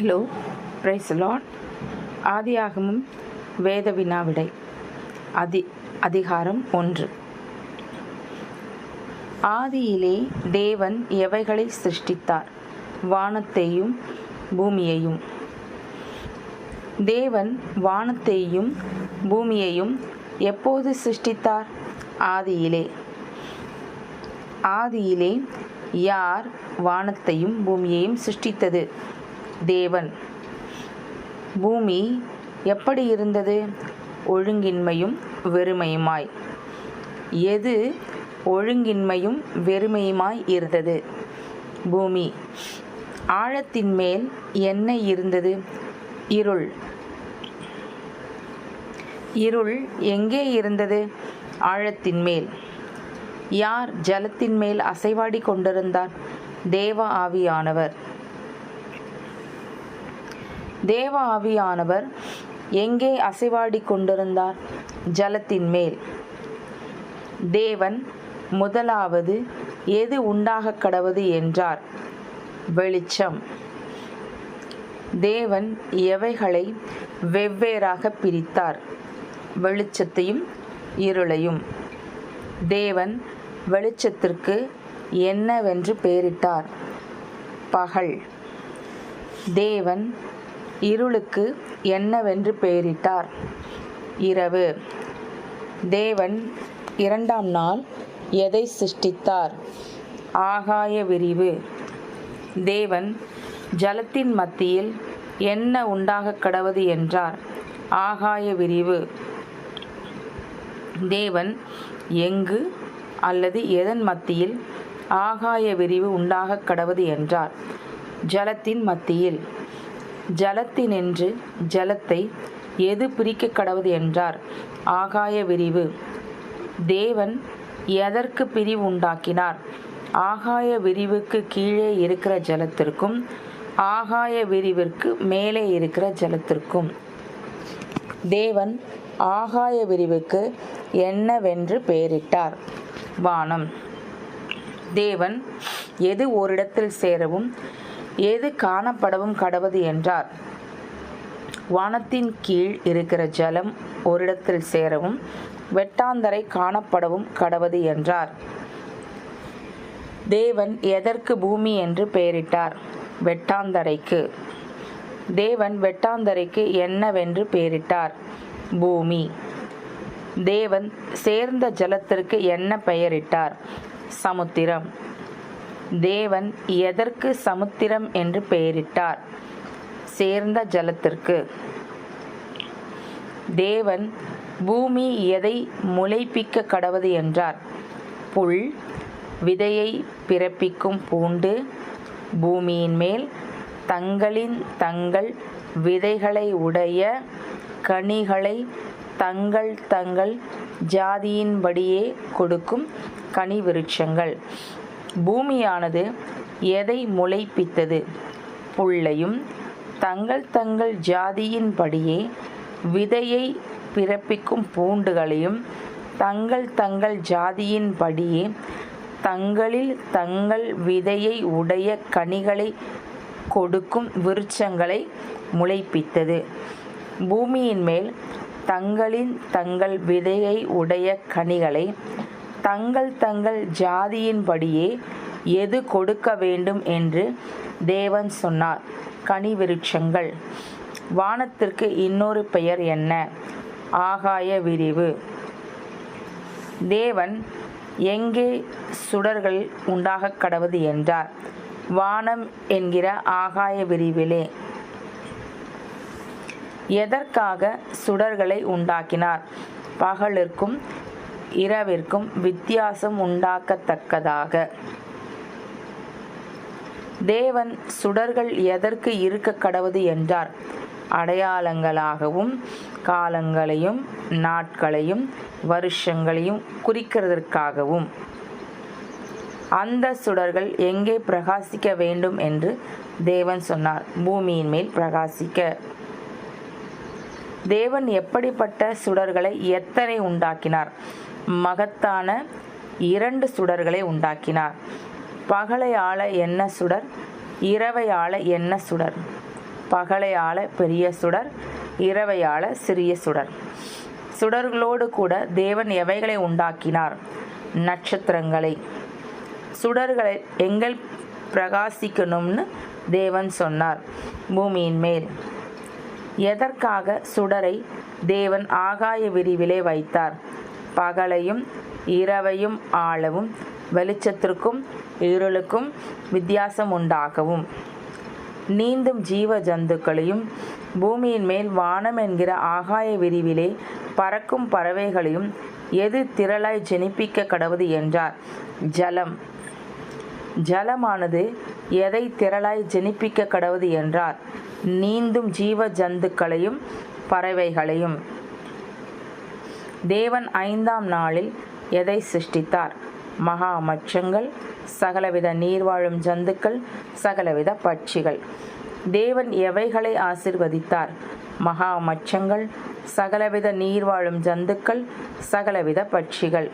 Hello price Lord ஆதியாகமும் வேத வினாவிடை. அதி அதிகாரம் ஒன்று. ஆதியிலே தேவன் எவைகளை சிருஷ்டித்தார்? வானத்தையும் பூமியையும். தேவன் வானத்தையும் பூமியையும் எப்போது சிருஷ்டித்தார்? ஆதியிலே. ஆதியிலே யார் வானத்தையும் பூமியையும் சிருஷ்டித்தது? தேவன். பூமி எப்படி இருந்தது? ஒழுங்கின்மையும் வெறுமையுமாய். எது ஒழுங்கின்மையும் வெறுமையுமாய் இருந்தது? பூமி. ஆழத்தின் மேல் என்ன இருந்தது? இருள். இருள் எங்கே இருந்தது? ஆழத்தின் மேல். யார் ஜலத்தின் மேல் அசைவாடி கொண்டிருந்தார்? தேவ ஆவியானவர். தேவ ஆவியானவர் எங்கே அசைவாடி கொண்டிருந்தார்? ஜலத்தின் மேல். தேவன் முதலாவது எது உண்டாக கடவது என்றார். வெளிச்சம். தேவன் எவைகளை வெவ்வேறாக பிரித்தார்? வெளிச்சத்தையும் இருளையும். தேவன் வெளிச்சத்திற்கு என்னவென்று பெயரிட்டார்? பகல். தேவன் இருளுக்கு என்னவென்று பெயரிட்டார். இரவு. தேவன் இரண்டாம் நாள் எதை சிருஷ்டித்தார்? ஆகாய விரிவு. தேவன் ஜலத்தின் மத்தியில் என்ன உண்டாக கடவது என்றார். ஆகாய விரிவு. தேவன் எங்கு அல்லது எதன் மத்தியில் ஆகாய விரிவு உண்டாக கடவது என்றார். ஜலத்தின் மத்தியில். ஜலத்தினின்று ஜலத்தை எது பிரிக்க கடவுது என்றார். ஆகாய விரிவு. தேவன் எதற்கு பிரிவு உண்டாக்கினார்? ஆகாய விரிவுக்கு கீழே இருக்கிற ஜலத்திற்கும் ஆகாய விரிவிற்கு மேலே இருக்கிற ஜலத்திற்கும். தேவன் ஆகாய விரிவுக்கு என்னவென்று பெயரிட்டார்? வானம். தேவன் எது ஓரிடத்தில் சேரவும் எது காணப்படவும் கடவது என்றார். வானத்தின் கீழ் இருக்கிற ஜலம் ஓரிடத்தில் சேரவும் வெட்டாந்தரை காணப்படவும் கடவது என்றார். தேவன் எதற்கு பூமி என்று பெயரிட்டார்? வெட்டாந்தரைக்கு. தேவன் வெட்டாந்தரைக்கு என்னவென்று பெயரிட்டார்? பூமி. தேவன் சேர்ந்த ஜலத்திற்கு என்ன பெயரிட்டார்? சமுத்திரம். தேவன் எதற்கு சமுத்திரம் என்று பெயரிட்டார்? சேர்ந்த ஜலத்திற்கு. தேவன் பூமி எதை முளைப்பிக்க கடவது என்றார். புல் விதையை பிறப்பிக்கும் பூண்டு பூமியின் மேல் தங்களின் தங்கள் விதைகளை உடைய கனிகளை தங்கள் தங்கள் ஜாதியின்படியே கொடுக்கும் கனி விருட்சங்கள் பூமியானது எதை முளைப்பித்தது? புள்ளையும் தங்கள் தங்கள் ஜாதியின்படியே விதையை பிறப்பிக்கும் பூண்டுகளையும் தங்கள் தங்கள் ஜாதியின்படியே தங்களில் தங்கள் விதையை உடைய கனிகளை கொடுக்கும் விருட்சங்களை முளைப்பித்தது. பூமியின் மேல் தங்களின் தங்கள் விதையை உடைய கனிகளை தங்கள் தங்கள் ஜாதியின்படியே எது கொடுக்க வேண்டும் என்று தேவன் சொன்னார். கனிவிருட்சங்கள் வானத்திற்கு இன்னொரு பெயர் என்ன? ஆகாய விரிவு. தேவன் எங்கே சுடர்கள் உண்டாக கடவுது என்றார். வானம் என்கிற ஆகாய விரிவிலே. எதற்காக சுடர்களை உண்டாக்கினார்? பகலிற்கும் இரவிற்கும் வித்தியாசம் உண்டாக்கத்தக்கதாக. தேவன் சுடர்கள் எதற்கு இருக்க கடவுது என்றார். அடையாளங்களாகவும் காலங்களையும் நாட்களையும் வருஷங்களையும் குறிக்கிறதற்காகவும். அந்த சுடர்கள் எங்கே பிரகாசிக்க வேண்டும் என்று தேவன் சொன்னார். பூமியின் மேல் பிரகாசிக்க. தேவன் எப்படிப்பட்ட சுடர்களை எத்தனை உண்டாக்கினார்? மகத்தான இரண்டு சுடர்களை உண்டாக்கினார். பகலை ஆள என்ன சுடர்? இரவை ஆள என்ன சுடர்? பகலையாள பெரிய சுடர் இரவையாள சிறிய சுடர். சுடர்களோடு கூட தேவன் எவைகளை உண்டாக்கினார்? நட்சத்திரங்களை. சுடர்களை எங்கள் பிரகாசிக்கணும்னு தேவன் சொன்னார். பூமியின் மேல். எதற்காக சுடரை தேவன் ஆகாய விரிவிலே வைத்தார்? பகலையும் இரவையும் ஆளவும் வெளிச்சத்திற்கும் இருளுக்கும் வித்தியாசம் உண்டாகவும் நீந்தும் ஜீவ ஜந்துக்களையும் பூமியின் மேல் வானம் என்கிற ஆகாய விரிவிலே பறக்கும் பறவைகளையும் எது திரளாய் ஜெனிப்பிக்க கடவுது என்றார். ஜலம். ஜலமானது எதை திரளாய் ஜெனிப்பிக்க கடவுது என்றார். நீந்தும் ஜீவ ஜந்துக்களையும் பறவைகளையும். தேவன் ஐந்தாம் நாளில் எதை சிருஷ்டித்தார்? மகா மச்சங்கள் சகலவித நீர்வாழும் ஜந்துக்கள் சகலவித பட்சிகள். தேவன் எவைகளை ஆசிர்வதித்தார்? மகா மச்சங்கள் சகலவித நீர்வாழும் ஜந்துக்கள் சகலவித பட்சிகள்.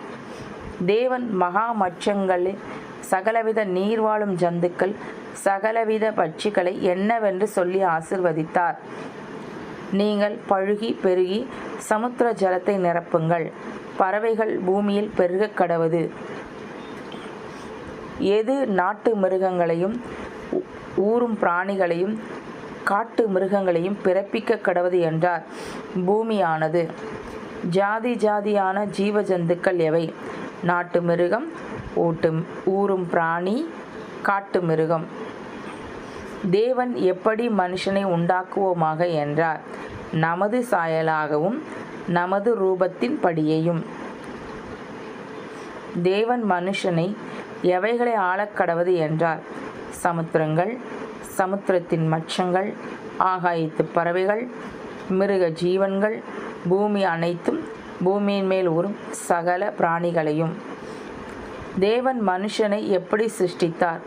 தேவன் மகா மச்சங்களில் சகலவித நீர்வாழும் ஜந்துக்கள் சகலவித பட்சிகளை என்னவென்று சொல்லி ஆசிர்வதித்தார். நீங்கள் பழுகி பெருகி சமுத்திர ஜலத்தை நிரப்புங்கள். பறவைகள் பூமியில் பெருகக் கடவது. எது நாட்டு மிருகங்களையும் ஊறும் பிராணிகளையும் காட்டு மிருகங்களையும் பிறப்பிக்க கடவது என்றார். பூமியானது ஜாதி ஜாதியான ஜீவ ஜந்துக்கள் எவை? நாட்டு மிருகம் ஊட்டும் ஊறும் பிராணி காட்டு மிருகம். தேவன் எப்படி மனுஷனை உண்டாக்குவோமாக என்றார். நமது சாயலாகவும் நமது ரூபத்தின் படியையும். தேவன் மனுஷனை எவைகளை ஆளக்கடவது என்றார். சமுத்திரங்கள் சமுத்திரத்தின் மச்சங்கள் ஆகாயத்து பறவைகள் மிருக ஜீவன்கள் பூமி அனைத்தும் பூமியின் மேல் உறும் சகல பிராணிகளையும். தேவன் மனுஷனை எப்படி சிருஷ்டித்தார்?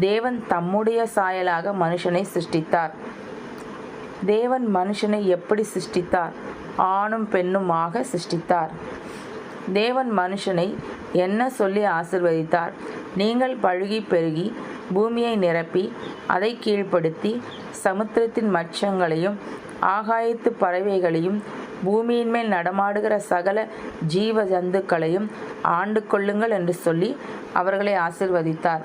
தேவன் தம்முடைய சாயலாக மனுஷனை சிருஷ்டித்தார். தேவன் மனுஷனை எப்படி சிருஷ்டித்தார்? ஆணும் பெண்ணுமாக சிருஷ்டித்தார். தேவன் மனுஷனை என்ன சொல்லி ஆசிர்வதித்தார்? நீங்கள் பழுகி பெருகி பூமியை நிரப்பி அதை கீழ்ப்படுத்தி சமுத்திரத்தின் மச்சங்களையும் ஆகாயத்து பறவைகளையும் பூமியின் மேல் நடமாடுகிற சகல ஜீவ ஜந்துக்களையும் ஆண்டு கொள்ளுங்கள் என்று சொல்லி அவர்களை ஆசிர்வதித்தார்.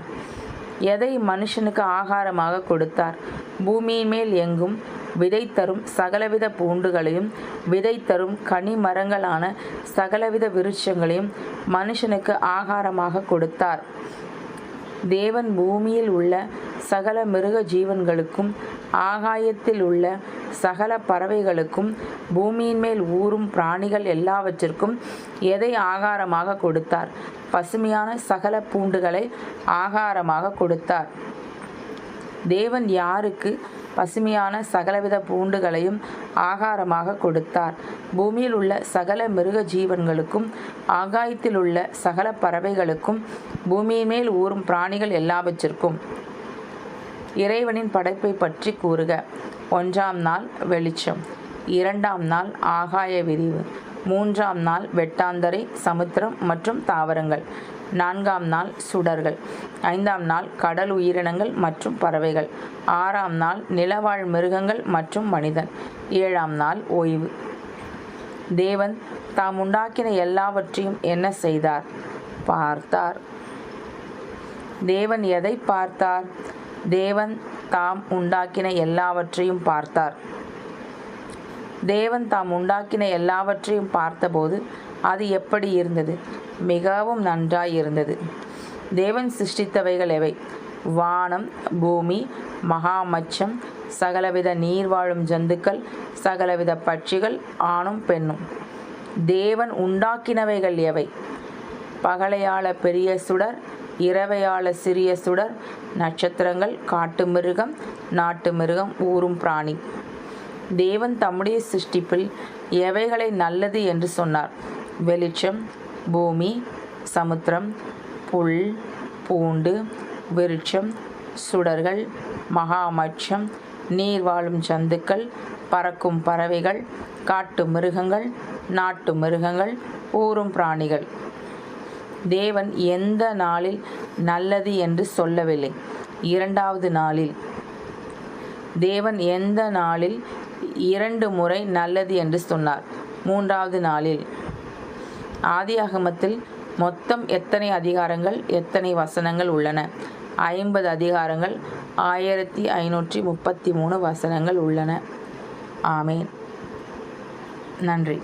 எதை மனுஷனுக்கு ஆகாரமாக கொடுத்தார்? பூமியின் மேல் எங்கும் விதை தரும் சகலவித பூண்டுகளையும் விதை தரும் கனி மரங்களான சகலவித விருட்சங்களையும் மனுஷனுக்கு ஆகாரமாக கொடுத்தார். தேவன் பூமியில் உள்ள சகல மிருக ஜீவன்களுக்கும் ஆகாயத்தில் உள்ள சகல பறவைகளுக்கும் பூமியின் மேல் ஊறும் பிராணிகள் எல்லாவற்றிற்கும் எதை ஆகாரமாக கொடுத்தார்? பசுமையான சகல பூண்டுகளை ஆகாரமாக கொடுத்தார். தேவன் யாருக்கு பசுமையான சகலவித பூண்டுகளையும் ஆகாரமாக கொடுத்தார். பூமியில் உள்ள சகல மிருக ஜீவன்களுக்கும் ஆகாயத்தில் உள்ள சகல பறவைகளுக்கும் பூமியின் மேல் ஊறும் பிராணிகள் எல்லாவற்றிற்கும் இறைவனின் படைப்பை பற்றி கூறுக. ஒன்றாம் நாள் வெளிச்சம். இரண்டாம் நாள் ஆகாய விரிவு. மூன்றாம் நாள் வெட்டாந்தரை சமுத்திரம் மற்றும் தாவரங்கள். நான்காம் நாள் சுடர்கள். ஐந்தாம் நாள் கடல் உயிரினங்கள் மற்றும் பறவைகள். ஆறாம் நாள் நிலவாழ் மிருகங்கள் மற்றும் மனிதன். ஏழாம் நாள் ஓய்வு. தேவன் தாம் உண்டாக்கின எல்லாவற்றையும் என்ன செய்தார்? பார்த்தார். தேவன் எதை பார்த்தார்? தேவன் தாம் உண்டாக்கின எல்லாவற்றையும் பார்த்தார். தேவன் தாம் உண்டாக்கின எல்லாவற்றையும் பார்த்தபோது அது எப்படி இருந்தது? மிகவும் நன்றாய் இருந்தது. தேவன் சிருஷ்டித்தவைகள் எவை? வானம் பூமி மகாமச்சம் சகலவித நீர் வாழும் ஜந்துக்கள் சகலவித பட்சிகள் ஆணும் பெண்ணும். தேவன் உண்டாக்கினவைகள் எவை? பகலையாள பெரிய சுடர் இரவையாள சிறிய சுடர் நட்சத்திரங்கள் காட்டு மிருகம் நாட்டு மிருகம் ஊரும் பிராணி. தேவன் தம்முடைய சிருஷ்டிப்பில் எவைகளை நல்லது என்று சொன்னார். வெளிச்சம் பூமி சமுத்திரம் புல் பூண்டு விருட்சம் சுடர்கள் மகாமட்சம் நீர் வாழும் ஜந்துக்கள் பறக்கும் பறவைகள் காட்டு மிருகங்கள் நாட்டு மிருகங்கள் ஊறும் பிராணிகள். தேவன் எந்த நாளில் நல்லது என்று சொல்லவில்லை. இரண்டாவது நாளில். தேவன் எந்த நாளில் இரண்டு முறை நல்லது என்று சொன்னார். மூன்றாவது நாளில். ஆதியாகமத்தில் மொத்தம் எத்தனை அதிகாரங்கள் எத்தனை வசனங்கள் உள்ளன? ஐம்பது அதிகாரங்கள் ஆயிரத்தி ஐநூற்றி முப்பத்தி மூணு வசனங்கள் உள்ளன. ஆமேன். நன்றி.